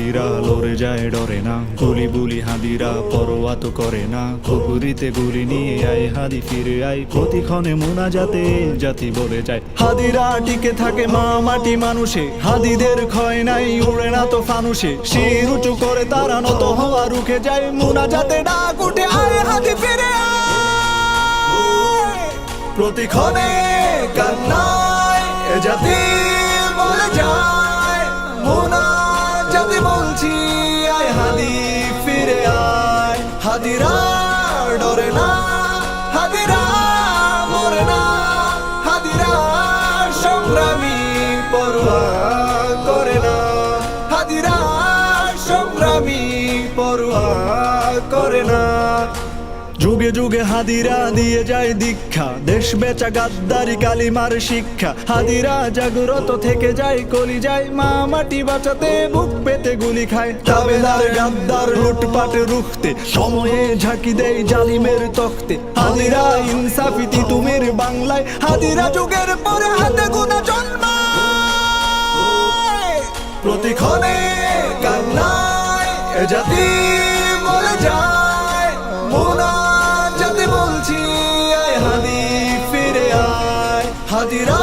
হাদিরা লড়ে যায় ডরে না। গুলি বুলি হাদিরা, পরোয়া তো করে না। কুকুরিতে গুলি নিয়ে আয়, হাদি ফিরে আয়। প্রতিক্ষণে মুনা যাতে জাতি বলে যায়। হাদিরা টিকে থাকে মা মাটি মানুষে। হাদিদের ক্ষয় নাই, উড়ে না তো ফানুষে। শির উঁচু করে তারা নত হওয়া রুখে যায়। মুনা যাতে ডাক উঠে, আয় হাদি ফিরে প্রতিক্ষণে কান্নায় এ জাতি বলে যায়। বলছি আয় হাদি ফিরে আয়। হাদিরা ডরে না যুগে যুগে হাদিরা দিয়ে যায় দীক্ষা। দেশ বেচা গাদ্দারি কালিমার শিক্ষা। হাদিরা জাগ্রত থেকে যায়, কলি যায়, মা মাটি বাঁচাতে, বুক পেতে গুলি খায়। তাবেদার গাদ্দার লুটপাট রুখতে, সময়ে ঝাঁকি দেয় জালিমের তখতে। হাদিরা ইনসাফিতি তুমির বাংলায়, হাদিরা যুগের পরে হাতে গুনা জন্মায়। প্রতিক্ষণে কান্নায় এ হাদিরা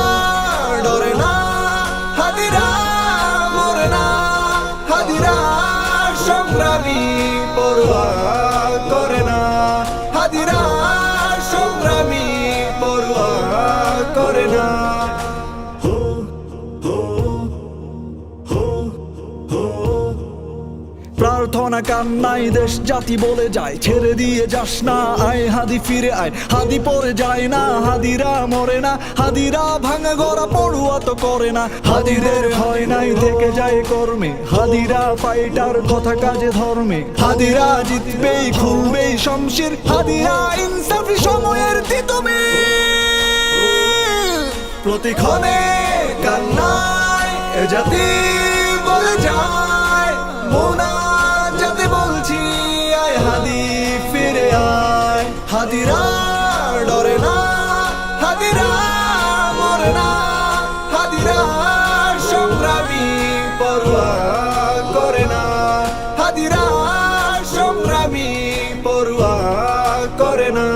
ডরে না হাদিরা মরে না হাদিরা সংগ্রামী পড়ুয়া করে না হাদিরা প্রার্থনা কান্নাই দেশ জাতি বলে যায়। ছেড়ে দিয়ে যাস না, আয় হাদি ফিরে আয়। হাদি পরে যায় না, হাদিরা মরে না। হাদিরা ভাঙা গড়া পড়ুয়া তো করে না। হাদিদের হয় নাই, থেকে যায় কর্মে। হাদিরা ফাইটার কথা কাজে ধর্মে। হাদিরা জিতবেই, খুলবেই শমশির। হাদিরা ইনসাফি সময়ের তিতুমি প্রতিক্ষণে কান্নায় এ জাতি হাদিরা ডরে না হাদিরা মরে না হাদিরা সংগ্রামী পড়ুয়া করে না হাদিরা সংগ্রামী পড়ুয়া করে না।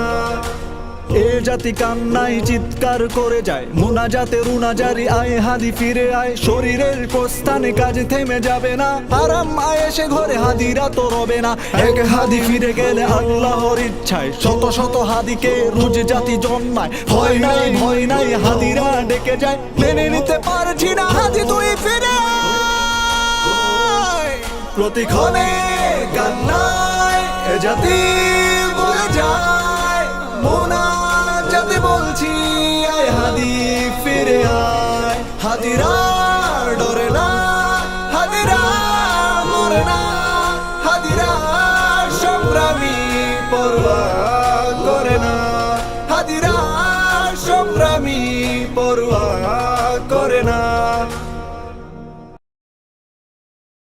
এ জাতি কান্নাই চিৎকার করে যায়। মুনা জাতে রুনা জারি আয়, হাদি ফিরে আয়। শরীরের প্রস্থানে কাজ থেমে যাবে না। আরাম আয় এসে ঘরে হাদিরা তো রবে না। এক হাদি ফিরে গেলে আল্লাহর ইচ্ছায় শত শত হাদিকে রুজ জাতি জন্মায়। ভয় নাই ভয় নাই, হাদিরা ডেকে যায়। মেনে নিতে পারছি না, হাদি তুই ফিরে প্রতিক্ষণে কান্নায় এ জাতি হাতিরা ডরে না হাতিরা মরে না হাতিরা সংগ্রামী পড়ুয়া করে না সংগ্রামী পড়ুয়া